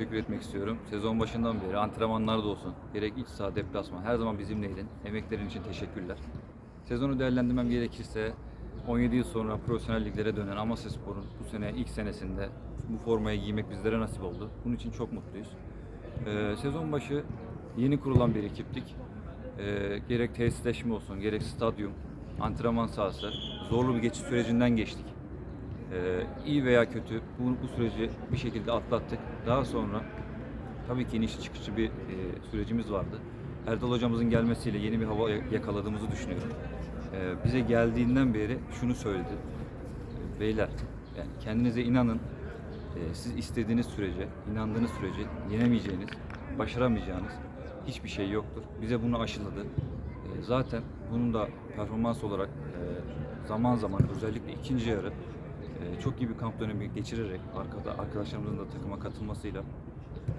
Teşekkür etmek istiyorum. Sezon başından beri antrenmanlarda olsun, gerek iç saha, deplasman her zaman bizimleydin. Emeklerin için teşekkürler. Sezonu değerlendirmem gerekirse 17 yıl sonra profesyonel liglere dönen Amasya Spor'un bu sene ilk senesinde bu formayı giymek bizlere nasip oldu. Bunun için çok mutluyuz. Ee, sezon başı yeni kurulan bir ekiptik. Ee, gerek tesisleşme olsun, gerek stadyum, antrenman sahası, zorlu bir geçiş sürecinden geçtik. Ee, iyi veya kötü bu, bu süreci bir şekilde atlattık. Daha sonra tabii ki inişli çıkışlı bir e, sürecimiz vardı. Erdal hocamızın gelmesiyle yeni bir hava yakaladığımızı düşünüyorum. Ee, bize geldiğinden beri şunu söyledi. Beyler yani kendinize inanın. Ee, siz istediğiniz sürece, inandığınız sürece yenemeyeceğiniz, başaramayacağınız hiçbir şey yoktur. Bize bunu aşıladı. Ee, zaten bunun da performans olarak e, zaman zaman özellikle ikinci yarı çok iyi bir kamp dönemi geçirerek arkada arkadaşlarımızın da takıma katılmasıyla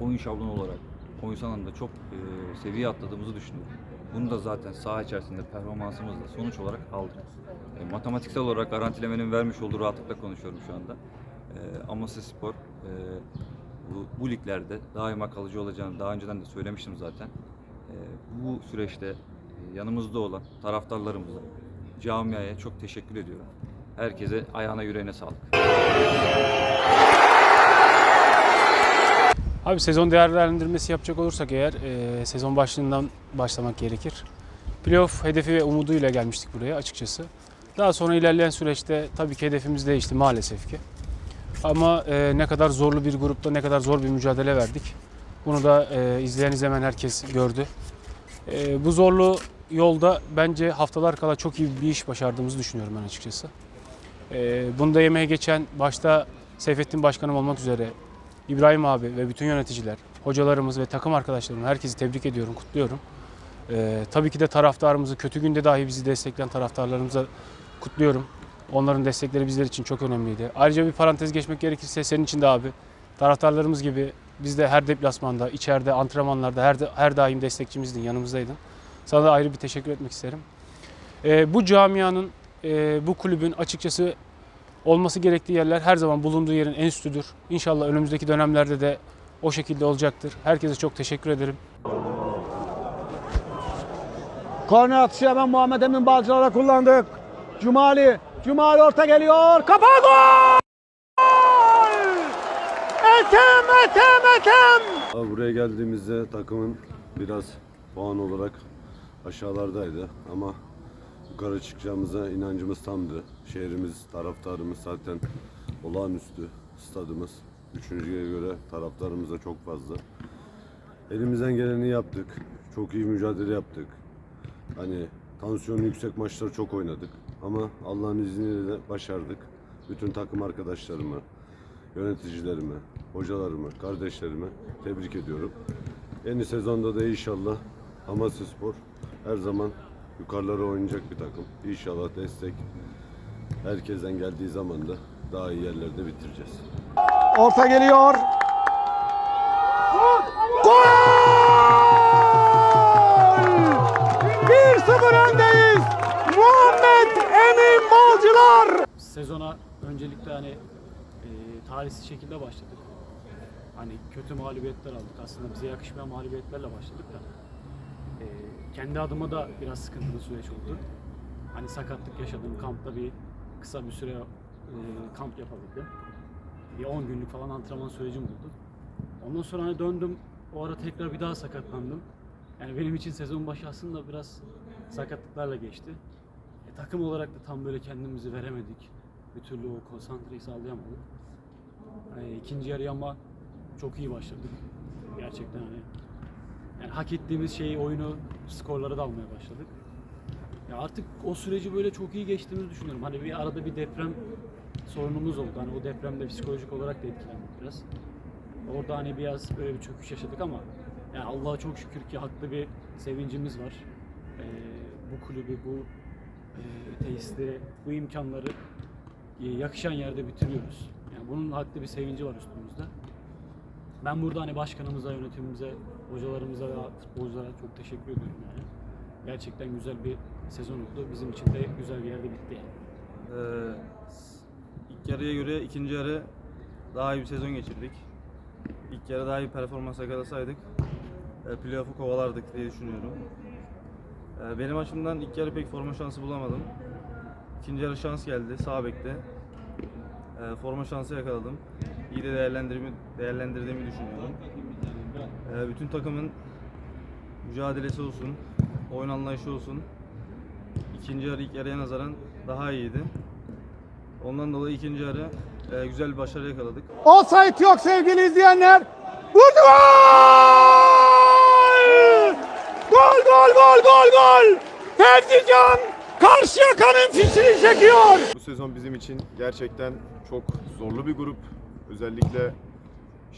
oyun şablonu olarak oyunsal anlamda çok e, seviye atladığımızı düşünüyorum. Bunu da zaten saha içerisinde performansımızla sonuç olarak aldık. E, matematiksel olarak garantilemenin vermiş olduğu rahatlıkla konuşuyorum şu anda. E, Amasya Spor e, bu, bu liglerde daima kalıcı olacağını daha önceden de söylemiştim zaten. E, bu süreçte yanımızda olan taraftarlarımıza, camiaya çok teşekkür ediyorum. Herkese ayağına yüreğine sağlık. Abi sezon değerlendirmesi yapacak olursak eğer e, sezon başlığından başlamak gerekir. Playoff hedefi ve umuduyla gelmiştik buraya açıkçası. Daha sonra ilerleyen süreçte tabii ki hedefimiz değişti maalesef ki. Ama e, ne kadar zorlu bir grupta ne kadar zor bir mücadele verdik. Bunu da e, izleyen izlemeyen herkes gördü. E, bu zorlu yolda bence haftalar kala çok iyi bir iş başardığımızı düşünüyorum ben açıkçası. E, bunu da yemeğe geçen başta Seyfettin Başkanım olmak üzere İbrahim abi ve bütün yöneticiler, hocalarımız ve takım arkadaşlarım herkesi tebrik ediyorum, kutluyorum. Ee, tabii ki de taraftarımızı, kötü günde dahi bizi destekleyen taraftarlarımıza kutluyorum. Onların destekleri bizler için çok önemliydi. Ayrıca bir parantez geçmek gerekirse senin için de abi, taraftarlarımız gibi biz de her deplasmanda, içeride, antrenmanlarda her, her daim destekçimizdin, yanımızdaydın. Sana da ayrı bir teşekkür etmek isterim. Ee, bu camianın, e, bu kulübün açıkçası olması gerektiği yerler her zaman bulunduğu yerin en üstüdür. İnşallah önümüzdeki dönemlerde de o şekilde olacaktır. Herkese çok teşekkür ederim. Korner atışı hemen Muhammed Emin Balcılar'a kullandık. Cumali. Cumali orta geliyor. Kapağı gol! Etem, etem, etem! Buraya geldiğimizde takımın biraz puan olarak aşağılardaydı ama yukarı çıkacağımıza inancımız tamdı. Şehrimiz, taraftarımız zaten olağanüstü stadımız. Üçüncüye göre taraftarımız da çok fazla. Elimizden geleni yaptık. Çok iyi mücadele yaptık. Hani tansiyonu yüksek maçları çok oynadık. Ama Allah'ın izniyle de başardık. Bütün takım arkadaşlarımı, yöneticilerimi, hocalarımı, kardeşlerimi tebrik ediyorum. Yeni sezonda da inşallah Amasya Spor her zaman yukarılara oynayacak bir takım. İnşallah destek herkesten geldiği zaman da daha iyi yerlerde bitireceğiz. Orta geliyor. Gol! 1-0 öndeyiz. Muhammed Emin Balcılar. sezona öncelikle hani e, talihsiz şekilde başladık. Hani kötü mağlubiyetler aldık. Aslında bize yakışmayan mağlubiyetlerle başladık da. Kendi adıma da biraz sıkıntılı süreç oldu. Hani sakatlık yaşadım. Kampta bir kısa bir süre e, kamp yapabildim. Bir 10 günlük falan antrenman sürecim oldu. Ondan sonra hani döndüm. O ara tekrar bir daha sakatlandım. Yani benim için sezon başı aslında biraz sakatlıklarla geçti. E, takım olarak da tam böyle kendimizi veremedik. Bir türlü o konsantreyi sağlayamadık. E, ikinci yarıya ama çok iyi başladık. Gerçekten hani yani hak ettiğimiz şeyi oyunu skorları da almaya başladık. Ya artık o süreci böyle çok iyi geçtiğimizi düşünüyorum. Hani bir arada bir deprem sorunumuz oldu. Hani o depremde psikolojik olarak da etkilendik biraz. Orada hani biraz böyle bir çöküş yaşadık ama yani Allah'a çok şükür ki haklı bir sevincimiz var. Ee, bu kulübü, bu e, tesisleri, bu imkanları e, yakışan yerde bitiriyoruz. Yani bunun haklı bir sevinci var üstümüzde. Ben burada hani başkanımıza, yönetimimize, hocalarımıza ve futbolculara çok teşekkür ediyorum yani. Gerçekten güzel bir sezon oldu. Bizim için de güzel bir yerde bitti yani. Ee, ilk yarıya göre ikinci yarı daha iyi bir sezon geçirdik. ilk yarı daha iyi performans yakalasaydık e, playoff'u kovalardık diye düşünüyorum. E, benim açımdan ilk yarı pek forma şansı bulamadım. İkinci yarı şans geldi sağ bekte. E, forma şansı yakaladım. İyi de değerlendirdiğimi, değerlendirdiğimi düşünüyorum. E, bütün takımın mücadelesi olsun, oyun anlayışı olsun. İkinci yarı ilk yarıya nazaran daha iyiydi. Ondan dolayı ikinci yarı e, güzel bir başarı yakaladık. Offside yok sevgili izleyenler. Vurdu gol! Gol gol gol gol gol! Ferdican Karşıyaka'nın fişini çekiyor. Bu sezon bizim için gerçekten çok zorlu bir grup. Özellikle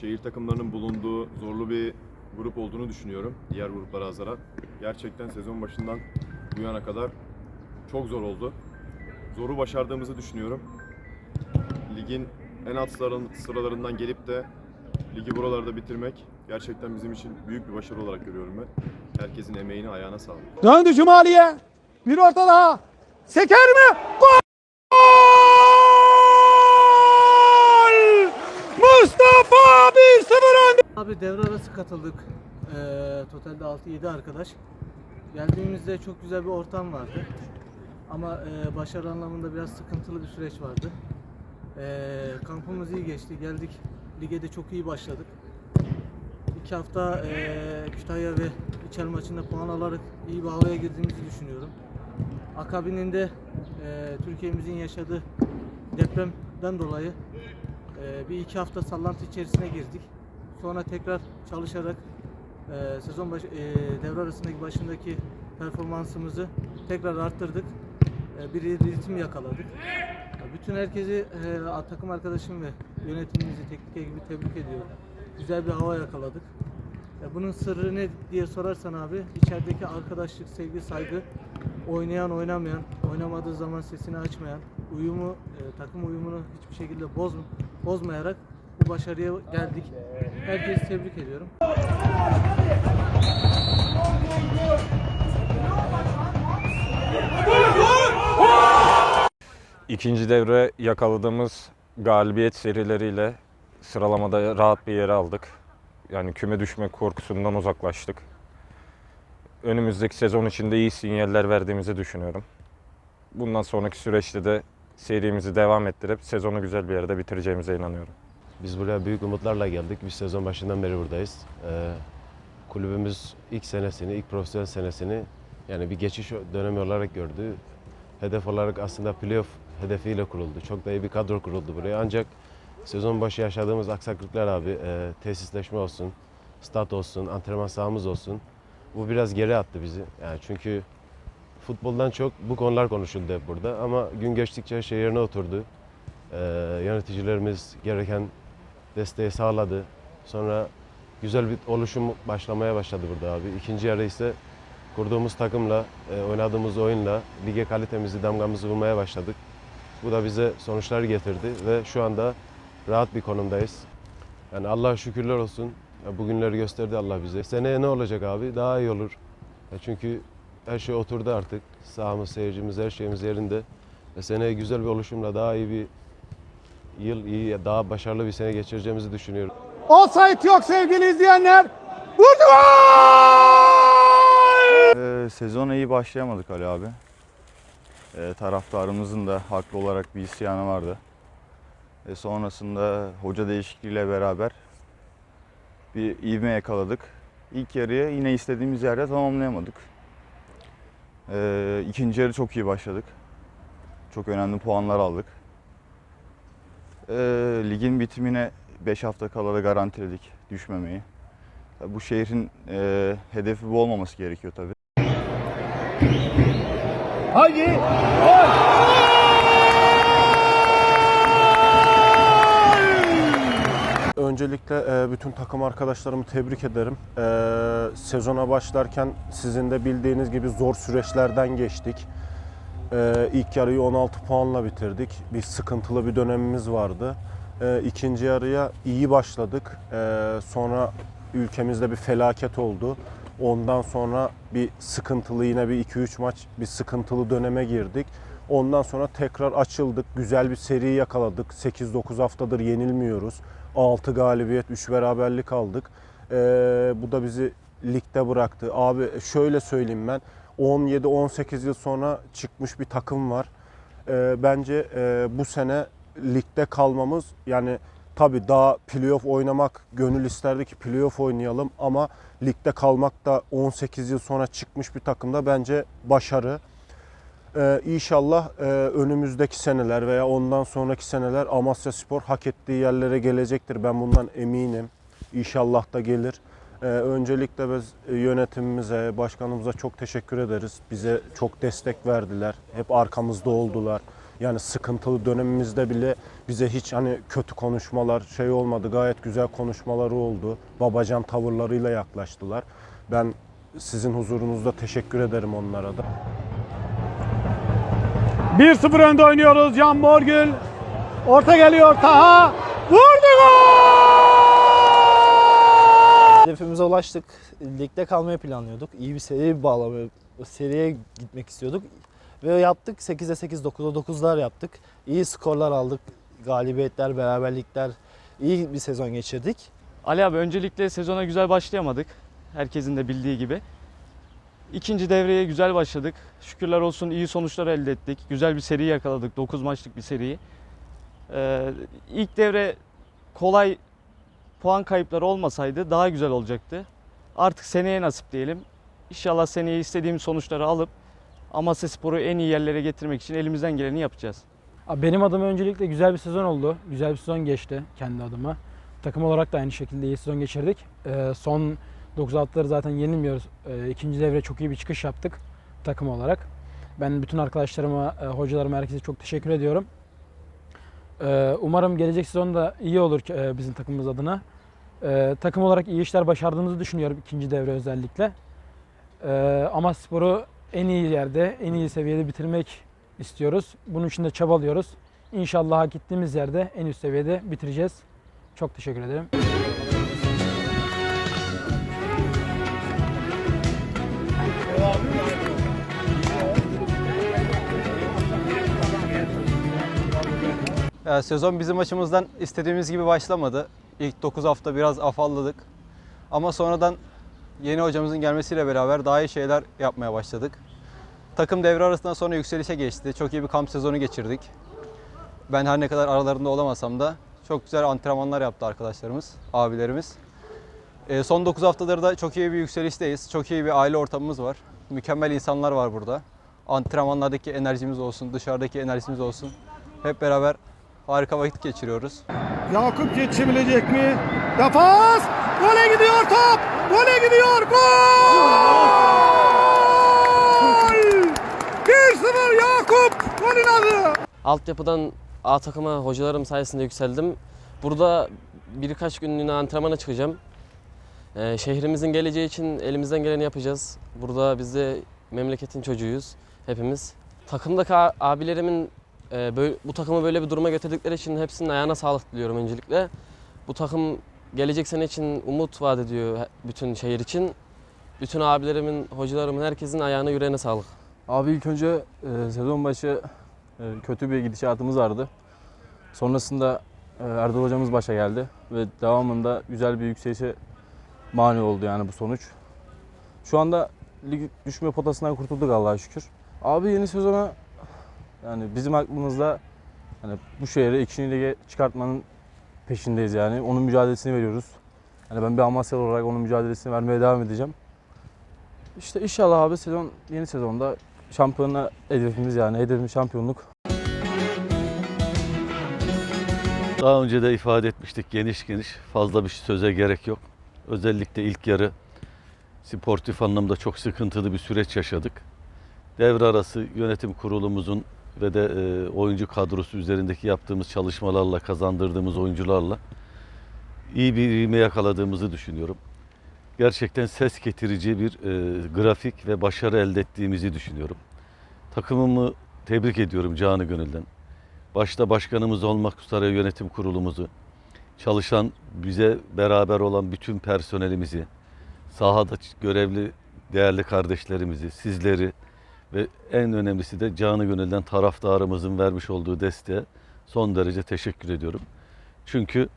şehir takımlarının bulunduğu zorlu bir grup olduğunu düşünüyorum diğer gruplara nazaran. Gerçekten sezon başından bu yana kadar çok zor oldu. Zoru başardığımızı düşünüyorum. Ligin en alt sıraların- sıralarından gelip de ligi buralarda bitirmek gerçekten bizim için büyük bir başarı olarak görüyorum ben. Herkesin emeğini ayağına sağlık. Döndü Cumali'ye. Bir orta daha. Seker mi? Gol! 1-0 önde. Abi devre arası katıldık. Ee, totalde 6-7 arkadaş. Geldiğimizde çok güzel bir ortam vardı. Ama e, başarı anlamında biraz sıkıntılı bir süreç vardı. Ee, kampımız iyi geçti. Geldik. Lige de çok iyi başladık. İki hafta e, Kütahya ve İçer maçında puan alarak iyi bir havaya girdiğimizi düşünüyorum. Akabininde e, Türkiye'mizin yaşadığı depremden dolayı ee, bir iki hafta sallantı içerisine girdik. Sonra tekrar çalışarak e, sezon başı, e, devre arasındaki başındaki performansımızı tekrar arttırdık. E, bir ritim yakaladık. Bütün herkesi, e, takım arkadaşım ve yönetimimizi, teknik ekibi tebrik ediyorum. Güzel bir hava yakaladık. E, bunun sırrı ne diye sorarsan abi, içerideki arkadaşlık, sevgi, saygı, oynayan oynamayan, oynamadığı zaman sesini açmayan, uyumu, e, takım uyumunu hiçbir şekilde boz, bozmayarak bu başarıya geldik. Herkesi tebrik ediyorum. İkinci devre yakaladığımız galibiyet serileriyle sıralamada rahat bir yere aldık. Yani küme düşme korkusundan uzaklaştık. Önümüzdeki sezon içinde iyi sinyaller verdiğimizi düşünüyorum. Bundan sonraki süreçte de serimizi devam ettirip sezonu güzel bir yerde bitireceğimize inanıyorum. Biz buraya büyük umutlarla geldik. Biz sezon başından beri buradayız. Ee, kulübümüz ilk senesini, ilk profesyonel senesini yani bir geçiş dönemi olarak gördü. Hedef olarak aslında playoff hedefiyle kuruldu. Çok da iyi bir kadro kuruldu buraya. Ancak sezon başı yaşadığımız aksaklıklar abi, e, tesisleşme olsun, stat olsun, antrenman sahamız olsun. Bu biraz geri attı bizi. Yani çünkü futboldan çok bu konular konuşuldu hep burada. Ama gün geçtikçe şey yerine oturdu. Ee, yöneticilerimiz gereken desteği sağladı. Sonra güzel bir oluşum başlamaya başladı burada abi. İkinci yarı ise kurduğumuz takımla, e, oynadığımız oyunla lige kalitemizi, damgamızı vurmaya başladık. Bu da bize sonuçlar getirdi ve şu anda rahat bir konumdayız. Yani Allah'a şükürler olsun. Bugünleri gösterdi Allah bize. Seneye ne olacak abi? Daha iyi olur. Çünkü her şey oturdu artık. Sahamız, seyircimiz, her şeyimiz yerinde. Seneye güzel bir oluşumla daha iyi bir yıl, iyi, daha başarılı bir sene geçireceğimizi düşünüyorum. Offside yok sevgili izleyenler. Vurdu gol! Ee, sezona iyi başlayamadık Ali abi. Ee, taraftarımızın da haklı olarak bir isyanı vardı. E, sonrasında hoca değişikliğiyle beraber bir ivme yakaladık. İlk yarıyı yine istediğimiz yerde tamamlayamadık. Ee, ikinci yarı çok iyi başladık. Çok önemli puanlar aldık. Ee, ligin bitimine 5 hafta kala da garantiledik düşmemeyi. Tabii Bu şehrin e, hedefi bu olmaması gerekiyor tabii. Haydi. Öncelikle e, bütün takım arkadaşlarımı tebrik ederim. E, Sezona başlarken sizin de bildiğiniz gibi zor süreçlerden geçtik. E, İlk yarıyı 16 puanla bitirdik. Bir sıkıntılı bir dönemimiz vardı. E, İkinci yarıya iyi başladık. E, Sonra ülkemizde bir felaket oldu. Ondan sonra bir sıkıntılı yine bir 2-3 maç bir sıkıntılı döneme girdik. Ondan sonra tekrar açıldık. Güzel bir seri yakaladık. 8-9 haftadır yenilmiyoruz. 6 galibiyet, 3 beraberlik aldık. Ee, bu da bizi ligde bıraktı. Abi şöyle söyleyeyim ben. 17-18 yıl sonra çıkmış bir takım var. Ee, bence e, bu sene ligde kalmamız yani tabii daha playoff oynamak gönül isterdi ki playoff oynayalım ama ligde kalmak da 18 yıl sonra çıkmış bir takımda bence başarı. Ee, inşallah e, önümüzdeki seneler veya ondan sonraki seneler Amasya Spor hak ettiği yerlere gelecektir. Ben bundan eminim. İnşallah da gelir. Ee, öncelikle biz e, yönetimimize, başkanımıza çok teşekkür ederiz. Bize çok destek verdiler. Hep arkamızda oldular. Yani sıkıntılı dönemimizde bile bize hiç hani kötü konuşmalar şey olmadı. Gayet güzel konuşmaları oldu. Babacan tavırlarıyla yaklaştılar. Ben sizin huzurunuzda teşekkür ederim onlara da. 1-0 önde oynuyoruz. Can Morgül. Orta geliyor Taha. Vurdu gol! Hedefimize ulaştık. Ligde kalmayı planlıyorduk. İyi bir seri bağlamaya, seriye gitmek istiyorduk. Ve yaptık. 8'e 8, 9'a 9'lar yaptık. İyi skorlar aldık. Galibiyetler, beraberlikler. İyi bir sezon geçirdik. Ali abi öncelikle sezona güzel başlayamadık. Herkesin de bildiği gibi. İkinci devreye güzel başladık. Şükürler olsun iyi sonuçlar elde ettik. Güzel bir seri yakaladık. 9 maçlık bir seriyi. Ee, ilk devre kolay puan kayıpları olmasaydı daha güzel olacaktı. Artık seneye nasip diyelim. İnşallah seneye istediğim sonuçları alıp Amasya Spor'u en iyi yerlere getirmek için elimizden geleni yapacağız. Benim adıma öncelikle güzel bir sezon oldu. Güzel bir sezon geçti kendi adıma. Takım olarak da aynı şekilde iyi sezon geçirdik. Ee, son 9 haftaları zaten yenilmiyoruz. Ee, ikinci devre çok iyi bir çıkış yaptık takım olarak. Ben bütün arkadaşlarıma, e, hocalarıma, herkese çok teşekkür ediyorum. Ee, umarım gelecek sezon da iyi olur e, bizim takımımız adına. Ee, takım olarak iyi işler başardığımızı düşünüyorum ikinci devre özellikle. Ee, ama sporu en iyi yerde, en iyi seviyede bitirmek istiyoruz. Bunun için de çabalıyoruz. İnşallah hak ettiğimiz yerde en üst seviyede bitireceğiz. Çok teşekkür ederim. Ya, sezon bizim açımızdan istediğimiz gibi başlamadı. İlk 9 hafta biraz afalladık. Ama sonradan yeni hocamızın gelmesiyle beraber daha iyi şeyler yapmaya başladık. Takım devre arasından sonra yükselişe geçti. Çok iyi bir kamp sezonu geçirdik. Ben her ne kadar aralarında olamasam da çok güzel antrenmanlar yaptı arkadaşlarımız, abilerimiz. Ee, son 9 haftadır da çok iyi bir yükselişteyiz. Çok iyi bir aile ortamımız var. Mükemmel insanlar var burada. Antrenmanlardaki enerjimiz olsun, dışarıdaki enerjimiz olsun. Hep beraber harika vakit geçiriyoruz. Yakup yetişebilecek mi? Defans! Gole gidiyor top! Gole gidiyor! Gol! 1-0 Yakup! Golün adı! Altyapıdan A takıma hocalarım sayesinde yükseldim. Burada birkaç günlüğüne antrenmana çıkacağım. Ee, şehrimizin geleceği için elimizden geleni yapacağız. Burada biz de memleketin çocuğuyuz hepimiz. Takımdaki abilerimin e, böyle, bu takımı böyle bir duruma getirdikleri için hepsinin ayağına sağlık diliyorum öncelikle. Bu takım gelecek sene için umut vaat ediyor bütün şehir için. Bütün abilerimin, hocalarımın, herkesin ayağına yüreğine sağlık. Abi ilk önce e, sezon başı e, kötü bir gidişatımız vardı. Sonrasında e, Erdal hocamız başa geldi ve devamında güzel bir yükselişe mani oldu yani bu sonuç. Şu anda lig düşme potasından kurtulduk Allah'a şükür. Abi yeni sezona yani bizim aklımızda hani bu şehri ikinci lige çıkartmanın peşindeyiz yani. Onun mücadelesini veriyoruz. Yani ben bir Amasyalı olarak onun mücadelesini vermeye devam edeceğim. İşte inşallah abi sezon yeni sezonda şampiyona hedefimiz yani hedefimiz şampiyonluk. Daha önce de ifade etmiştik geniş geniş fazla bir söze gerek yok. Özellikle ilk yarı sportif anlamda çok sıkıntılı bir süreç yaşadık. Devre arası yönetim kurulumuzun ve de e, oyuncu kadrosu üzerindeki yaptığımız çalışmalarla kazandırdığımız oyuncularla iyi bir ivme yakaladığımızı düşünüyorum. Gerçekten ses getirici bir e, grafik ve başarı elde ettiğimizi düşünüyorum. Takımımı tebrik ediyorum canı gönülden başta başkanımız olmak üzere yönetim kurulumuzu, çalışan bize beraber olan bütün personelimizi, sahada görevli değerli kardeşlerimizi, sizleri ve en önemlisi de canı gönülden taraftarımızın vermiş olduğu desteğe son derece teşekkür ediyorum. Çünkü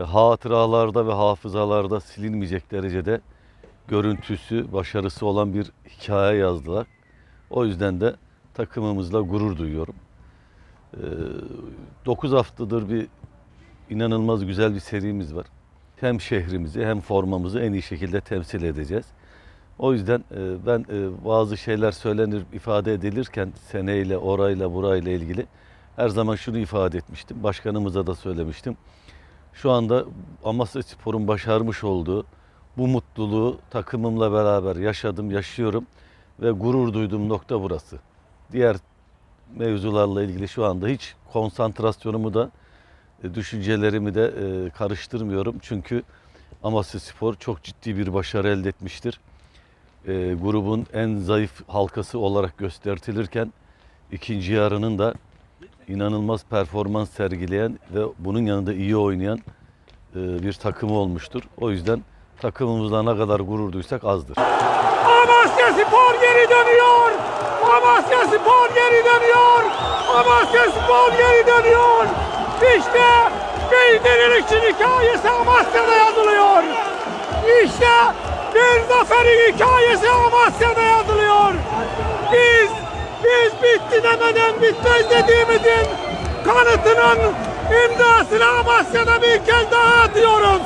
e, hatıralarda ve hafızalarda silinmeyecek derecede görüntüsü, başarısı olan bir hikaye yazdılar. O yüzden de takımımızla gurur duyuyorum. 9 haftadır bir inanılmaz güzel bir serimiz var. Hem şehrimizi hem formamızı en iyi şekilde temsil edeceğiz. O yüzden e, ben e, bazı şeyler söylenir, ifade edilirken seneyle, orayla, burayla ilgili her zaman şunu ifade etmiştim. Başkanımıza da söylemiştim. Şu anda Amasya Spor'un başarmış olduğu bu mutluluğu takımımla beraber yaşadım, yaşıyorum ve gurur duyduğum nokta burası. Diğer mevzularla ilgili şu anda hiç konsantrasyonumu da e, düşüncelerimi de karıştırmıyorum. Çünkü Amasya Spor çok ciddi bir başarı elde etmiştir. E, grubun en zayıf halkası olarak göstertilirken ikinci yarının da inanılmaz performans sergileyen ve bunun yanında iyi oynayan e, bir takımı olmuştur. O yüzden takımımızla ne kadar gurur duysak azdır. Amasya Spor geri dönüyor. Amasya Spor geri dönüyor. Amasya Spor geri dönüyor. İşte bir dirilişin hikayesi Amasya'da yazılıyor. İşte bir zaferin hikayesi Amasya'da yazılıyor. Biz, biz bitti demeden bitmez dediğimizin kanıtının imzasını Amasya'da bir kez daha atıyoruz.